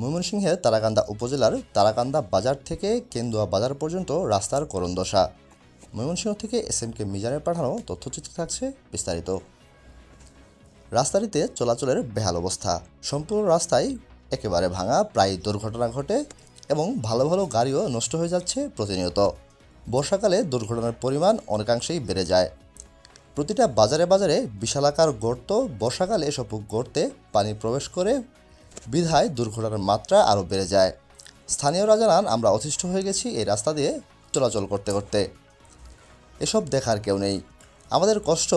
ময়মনসিংহের তারাকান্দা উপজেলার তারাকান্দা বাজার থেকে কেন্দুয়া বাজার পর্যন্ত রাস্তার করণ দশা। ময়মনসিংহ থেকে এস এম কে মিজানের পাঠানো তথ্যচিত্র থাকছে বিস্তারিত। রাস্তাটিতে চলাচলের বেহাল অবস্থা। সম্পূর্ণ রাস্তায় একেবারে ভাঙা, প্রায় দুর্ঘটনা ঘটে এবং ভালো ভালো গাড়িও নষ্ট হয়ে যাচ্ছে প্রতিনিয়ত। বর্ষাকালে দুর্ঘটনার পরিমাণ অনেকাংশেই বেড়ে যায়। প্রতিটা বাজারে বাজারে বিশালাকার গর্ত, বর্ষাকালে এসব গর্তে পানি প্রবেশ করে বিধায় দুর্ঘটনার মাত্রা আরও বেড়ে যায়। স্থানীয়রা জানান, আমরা অতিষ্ঠ হয়ে গেছি এই রাস্তা দিয়ে চলাচল করতে করতে। এসব দেখার কেউ নেই। আমাদের কষ্ট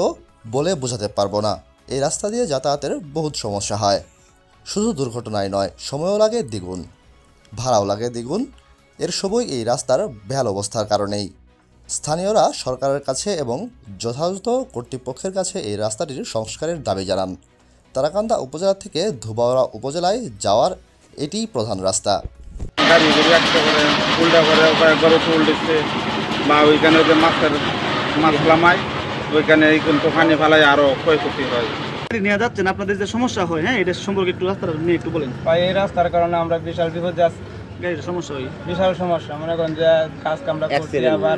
বলে বোঝাতে পারব না। এই রাস্তা দিয়ে যাতায়াতের বহুত সমস্যা হয়। শুধু দুর্ঘটনায় নয়, সময়ও লাগে দ্বিগুণ, ভাড়াও লাগে দ্বিগুণ। এর সবই এই রাস্তার বেহাল অবস্থার কারণেই। স্থানীয়রা সরকারের কাছে এবং যথাযথ কর্তৃপক্ষের কাছে এই রাস্তাটির সংস্কারের দাবি জানান। তারাকান্দা উপজেলা থেকে ধুবাওড়া উপজেলায় যাওয়ার এটিই প্রধান রাস্তা। গাড়ি ঘুরে একটা করে উল্টা করে কয়েকবার উল্টেছে বা ওইখানে যে মাছের মাছ ফলামায় ওইখানে এইখান দোকানে ফেলায় আরও ক্ষয়ক্ষতি হয়। নিয়ে যাচ্ছেন আপনাদের যে সমস্যা হয় হ্যাঁ এটা সম্পর্কে একটু রাস্তাটা নিয়ে একটু বলেন। এই রাস্তার কারণে আমরা বিশাল বিপদে গাড়ির সমস্যা হয়। বিশাল সমস্যা। মনে করেন যে কাজ কামরা করছি আবার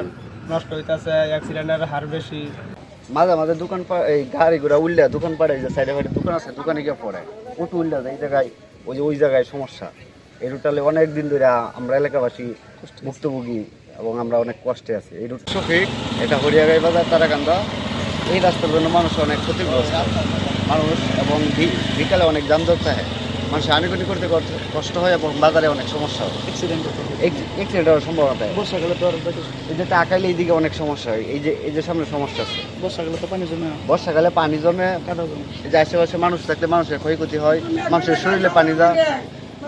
নষ্ট হইতাছে অ্যাক্সিডেন্টের হার বেশি। মাঝে মাঝে দোকান এই গাড়ি ঘোড়া উল্লা দোকান পাড়ে যে সাইডে ফাইডে দোকান আছে, দোকানে গিয়ে পড়ে। উঠু উল্লা যায় এই জায়গায়, ওই যে ওই জায়গায় সমস্যা। এই রুটালে অনেক দিন ধরে আমরা এলাকাবাসী ভুক্তভোগী এবং আমরা অনেক কষ্টে আছি। এই রুট সফিক এটা হরিয়াগাই বাজার, তারাকান্দা। এই রাস্তার জন্য মানুষ অনেক ক্ষতিগ্রস্ত। মানুষ এবং বিকালে অনেক যানজট থাকে মানুষ আনিগনি করতে করতে কষ্ট হয় এবং বাজারে অনেক সমস্যা হয়। অ্যাক্সিডেন্ট অ্যাক্সিডেন্ট হওয়ার সম্ভাবনা থাকে বর্ষাকালে তো আর এই যে টাকাইলে এইদিকে অনেক সমস্যা হয়। এই যে এই যে সামনে সমস্যা আছে। বর্ষাকালে তো পানি জমে বর্ষাকালে পানি জমে। এই যে আশেপাশে মানুষ থাকলে মানুষের ক্ষয়ক্ষতি হয় মানুষের শরীরে পানি যায়।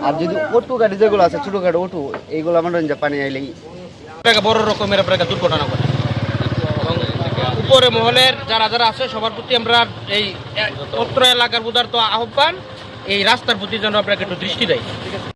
আর যদি অটো গাড়ি যেগুলো আছে ছোটো গাড়ি অটো এইগুলো হয় যে পানি আইলেই। বড় রকমের আপনাকে দুর্ঘটনা ঘটে। উপরে মহলের যারা যারা আছে সবার প্রতি আমরা এই অত্র এলাকার উদারত আহ্বান। এই রাস্তার প্রতি যেন আপনাকে একটু দৃষ্টি দেয়।